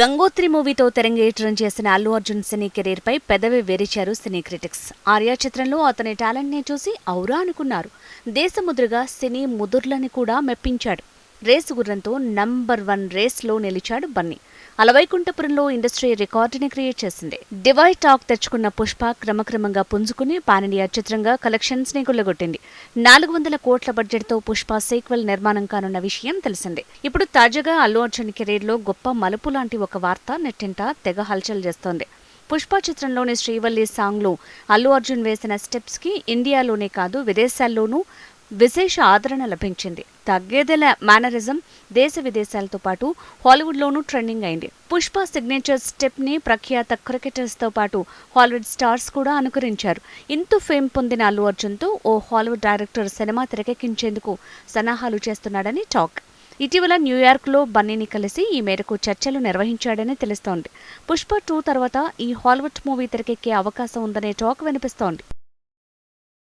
గంగోత్రి మూవీతో తెరంగేట్రం చేసిన అల్లు అర్జున్ సినీ కెరీర్ పై పెదవి వెరిచారు సినీ క్రిటిక్స్. ఆర్యా చిత్రంలో అతని టాలెంట్ని చూసి ఔరా అనుకున్నారు. దేశముద్రగా సినీ ముదుర్లని కూడా మెప్పించాడు. రేసు గుర్రంతో నంబర్ వన్ రేస్లో నిలిచాడు బన్నీ. అలవైకుంఠపురంలో ఇండస్ట్రీ రికార్డుని క్రియేట్ చేసింది. డివై టాక్ తెచ్చుకున్న పుష్ప క్రమక్రమంగా పుంజుకుని పాన్ ఇండియా చిత్రంగా కలెక్షన్స్ని కొల్లగొట్టింది నాలుగు వందల కోట్ల బడ్జెట్తో పుష్ప సీక్వెల్ నిర్మాణం కానున్న విషయం తెలిసిందే. ఇప్పుడు తాజాగా అల్లు అర్జున్ కెరీర్లో గొప్ప మలుపు లాంటి ఒక వార్త నెట్టింట తెగ హల్చల్ చేస్తోంది. పుష్ప చిత్రంలోని శ్రీవల్లి సాంగ్లో అల్లు అర్జున్ వేసిన స్టెప్స్కి ఇండియాలోనే కాదు విదేశాల్లోనూ విశేష ఆదరణ లభించింది. తగ్గేదెల మేనరిజం దేశ విదేశాలతో పాటు హాలీవుడ్లోనూ ట్రెండింగ్ అయింది. పుష్ప సిగ్నేచర్ స్టెప్ని ప్రఖ్యాత క్రికెటర్స్తో పాటు హాలీవుడ్ స్టార్స్ కూడా అనుకరించారు. ఇంత ఫేమ్ పొందిన అల్లు అర్జున్తో ఓ హాలీవుడ్ డైరెక్టర్ సినిమా తెరకెక్కించేందుకు సన్నాహాలు చేస్తున్నాడని టాక్. ఇటీవల న్యూయార్క్లో బన్నీని కలిసి ఈ మేరకు చర్చలు నిర్వహించాడని తెలుస్తోంది. పుష్ప టూ తర్వాత ఈ హాలీవుడ్ మూవీ తెరకెక్కే అవకాశం ఉందనే టాక్ వినిపిస్తోంది.